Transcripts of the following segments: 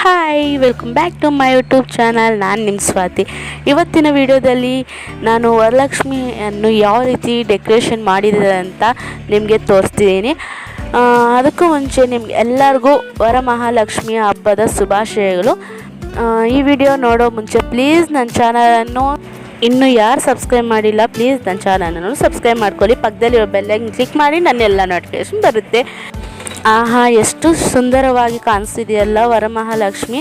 Hi welcome back to my YouTube channel ನಾನು ನಿಮ್ಮ ಸ್ವಾತಿ. ಇವತ್ತಿನ ವಿಡಿಯೋದಲ್ಲಿ ನಾನು ವರಲಕ್ಷ್ಮಿಯನ್ನು ಯಾವ ರೀತಿ ಡೆಕೋರೇಷನ್ ಮಾಡಿದೆ ಅಂತ ನಿಮಗೆ ತೋರಿಸ್ತಿದ್ದೀನಿ. ಅದಕ್ಕೂ ಮುಂಚೆ ನಿಮ್ಗೆ ಎಲ್ಲರಿಗೂ ವರಮಹಾಲಕ್ಷ್ಮಿಯ ಹಬ್ಬದ ಶುಭಾಶಯಗಳು. ಈ ವಿಡಿಯೋ ನೋಡೋ ಮುಂಚೆ ಪ್ಲೀಸ್ ನನ್ನ ಚಾನಲನ್ನು ಇನ್ನೂ ಯಾರು ಸಬ್ಸ್ಕ್ರೈಬ್ ಮಾಡಿಲ್ಲ, ಪ್ಲೀಸ್ ನನ್ನ ಚಾನಲನ್ನು ಸಬ್ಸ್ಕ್ರೈಬ್ ಮಾಡ್ಕೊಳ್ಳಿ. ಪಕ್ಕದಲ್ಲಿರೋ ಬೆಲ್ಲ ಕ್ಲಿಕ್ ಮಾಡಿ ನನ್ನೆಲ್ಲ ನೋಟಿಫಿಕೇಶನ್ ಬರುತ್ತೆ. ಆಹಾ, ಎಷ್ಟು ಸುಂದರವಾಗಿ ಕಾಣಿಸ್ತಿದೆಯಲ್ಲ ವರಮಹಾಲಕ್ಷ್ಮಿ.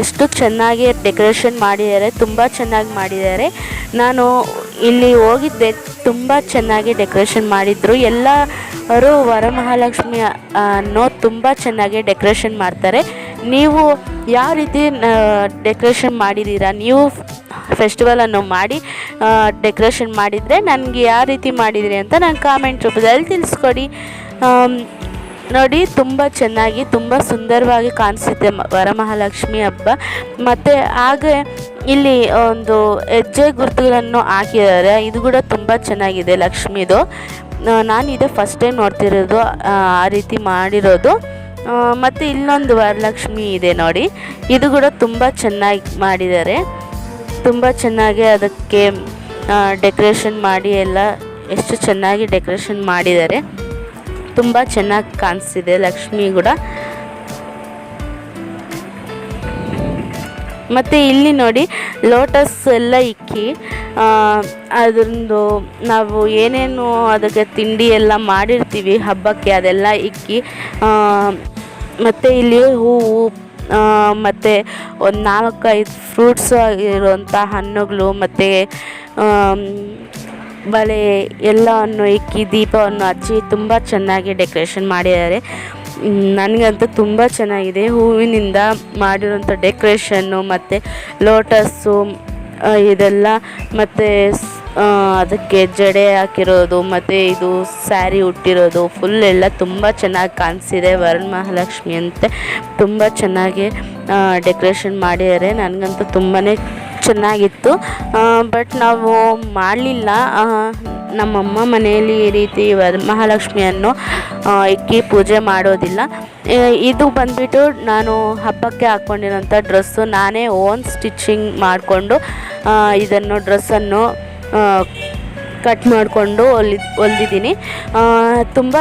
ಎಷ್ಟು ಚೆನ್ನಾಗಿ ಡೆಕೋರೇಷನ್ ಮಾಡಿದ್ದಾರೆ, ತುಂಬ ಚೆನ್ನಾಗಿ ಮಾಡಿದ್ದಾರೆ. ನಾನು ಇಲ್ಲಿ ಹೋಗಿದ್ದೆ, ತುಂಬ ಚೆನ್ನಾಗಿ ಡೆಕೋರೇಷನ್ ಮಾಡಿದ್ರು. ಎಲ್ಲರೂ ವರಮಹಾಲಕ್ಷ್ಮಿ ಅನ್ನೋ ತುಂಬ ಚೆನ್ನಾಗಿ ಡೆಕೋರೇಷನ್ ಮಾಡ್ತಾರೆ. ನೀವು ಯಾವ ರೀತಿ ಡೆಕೋರೇಷನ್ ಮಾಡಿದ್ದೀರಾ ನೀವು ಫೆಸ್ಟಿವಲನ್ನು ಮಾಡಿ ಡೆಕೋರೇಷನ್ ಮಾಡಿದರೆ ನನಗೆ ಯಾವ ರೀತಿ ಮಾಡಿದಿರಿ ಅಂತ ನಾನು ಕಾಮೆಂಟ್ ರೂಪದಲ್ಲಿ ತಿಳಿಸ್ಕೊಡಿ. ನೋಡಿ, ತುಂಬ ಚೆನ್ನಾಗಿ, ತುಂಬ ಸುಂದರವಾಗಿ ಕಾಣಿಸುತ್ತೆ ವರಮಹಾಲಕ್ಷ್ಮಿ ಹಬ್ಬ. ಮತ್ತು ಹಾಗೆ ಇಲ್ಲಿ ಒಂದು ಹೆಜ್ಜೆ ಗುರುತುಗಳನ್ನು ಹಾಕಿದ್ದಾರೆ. ಇದು ಕೂಡ ತುಂಬ ಚೆನ್ನಾಗಿದೆ ಲಕ್ಷ್ಮಿದು. ನಾನು ಇದೇ ಫಸ್ಟ್ ಟೈಮ್ ನೋಡ್ತಿರೋದು ಆ ರೀತಿ ಮಾಡಿರೋದು. ಮತ್ತು ಇಲ್ಲೊಂದು ವರಲಕ್ಷ್ಮಿ ಇದೆ ನೋಡಿ. ಇದು ಕೂಡ ತುಂಬ ಚೆನ್ನಾಗಿ ಮಾಡಿದ್ದಾರೆ. ತುಂಬ ಚೆನ್ನಾಗಿ ಅದಕ್ಕೆ ಡೆಕೋರೇಷನ್ ಮಾಡಿ ಎಲ್ಲ ಎಷ್ಟು ಚೆನ್ನಾಗಿ ಡೆಕೋರೇಷನ್ ಮಾಡಿದ್ದಾರೆ. ತುಂಬ ಚೆನ್ನಾಗಿ ಕಾಣಿಸ್ತಿದೆ ಲಕ್ಷ್ಮಿ ಕೂಡ. ಮತ್ತು ಇಲ್ಲಿ ನೋಡಿ ಲೋಟಸ್ ಎಲ್ಲ ಇಕ್ಕಿ ಅದೊಂದು ನಾವು ಏನೇನು ಅದಕ್ಕೆ ತಿಂಡಿ ಎಲ್ಲ ಮಾಡಿರ್ತೀವಿ ಹಬ್ಬಕ್ಕೆ ಅದೆಲ್ಲ ಇಕ್ಕಿ ಮತ್ತು ಇಲ್ಲಿ ಹೂವು ಮತ್ತು ಒಂದು ನಾಲ್ಕೈದು ಫ್ರೂಟ್ಸ್ ಇರುವಂಥ ಹಣ್ಣುಗಳು, ಮತ್ತು ಬಳೆ ಎಲ್ಲವನ್ನು ಇಕ್ಕಿ ದೀಪವನ್ನು ಹಚ್ಚಿ ತುಂಬ ಚೆನ್ನಾಗಿ ಡೆಕೋರೇಷನ್ ಮಾಡಿದ್ದಾರೆ. ನನಗಂತೂ ತುಂಬ ಚೆನ್ನಾಗಿದೆ. ಹೂವಿನಿಂದ ಮಾಡಿರೋಂಥ ಡೆಕೋರೇಷನ್ನು ಮತ್ತು ಲೋಟಸ್ಸು ಇದೆಲ್ಲ ಮತ್ತು ಅದಕ್ಕೆ ಜಡೆ ಹಾಕಿರೋದು, ಮತ್ತು ಇದು ಸ್ಯಾರಿ ಉಟ್ಟಿರೋದು, ಫುಲ್ ಎಲ್ಲ ತುಂಬ ಚೆನ್ನಾಗಿ ಕಾಣಿಸಿದೆ ವರಮಹಾಲಕ್ಷ್ಮಿ ಅಂತೆ. ತುಂಬ ಚೆನ್ನಾಗಿ ಡೆಕೋರೇಷನ್ ಮಾಡಿದ್ದಾರೆ. ನನಗಂತೂ ತುಂಬಾ ಚೆನ್ನಾಗಿತ್ತು. ಬಟ್ ನಾವು ಮಾಡಲಿಲ್ಲ. ನಮ್ಮಮ್ಮ ಮನೆಯಲ್ಲಿ ಈ ರೀತಿ ಮಹಾಲಕ್ಷ್ಮಿಯನ್ನು ಇಕ್ಕಿ ಪೂಜೆ ಮಾಡೋದಿಲ್ಲ. ಇದು ಬಂದ್ಬಿಟ್ಟು ನಾನು ಹಬ್ಬಕ್ಕೆ ಹಾಕ್ಕೊಂಡಿರೋಂಥ ಡ್ರೆಸ್ಸು ನಾನೇ ಓನ್ ಸ್ಟಿಚಿಂಗ್ ಮಾಡಿಕೊಂಡು ಇದನ್ನು ಡ್ರೆಸ್ಸನ್ನು ಕಟ್ ಮಾಡಿಕೊಂಡು ಹೊಲಿ ಹೊಲ್ದಿದ್ದೀನಿ. ತುಂಬ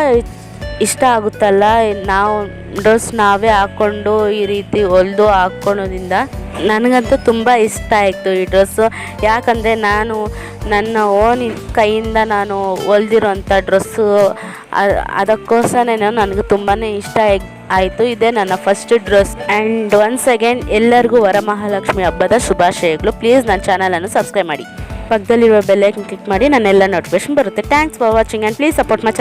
ಇಷ್ಟ ಆಗುತ್ತಲ್ಲ, ನಾವು ಡ್ರೆಸ್ ನಾವೇ ಹಾಕ್ಕೊಂಡು ಈ ರೀತಿ ಹೊಲಿದು ಹಾಕ್ಕೊಳೋದ್ರಿಂದ ನನಗಂತೂ ತುಂಬ ಇಷ್ಟ ಆಯಿತು ಈ ಡ್ರೆಸ್ಸು ಯಾಕಂದರೆ ನಾನು ನನ್ನ ಓನ್ ಕೈಯಿಂದ ನಾನು ಹೊಲ್ದಿರೋಂಥ ಡ್ರೆಸ್ಸು ಅದಕ್ಕೋಸ್ಕರನೇ ನನಗೆ ತುಂಬಾ ಇಷ್ಟ ಆಯಿತು. ಇದೇ ನನ್ನ first dress. And once again ಎಲ್ಲರಿಗೂ ವರಮಹಾಲಕ್ಷ್ಮಿ ಹಬ್ಬದ ಶುಭಾಶಯಗಳು. ಪ್ಲೀಸ್ ನನ್ನ ಚಾನಲನ್ನು ಸಬ್ಸ್ಕ್ರೈಬ್ ಮಾಡಿ. ಪಕ್ಕದಲ್ಲಿರುವ ಬೆಲ್ಲೈಕನ್ ಕ್ಲಿಕ್ ಮಾಡಿ, ನನ್ನೆಲ್ಲ ನೋಟಿಫಿಕೇಶನ್ ಬರುತ್ತೆ. Thanks for watching and please support my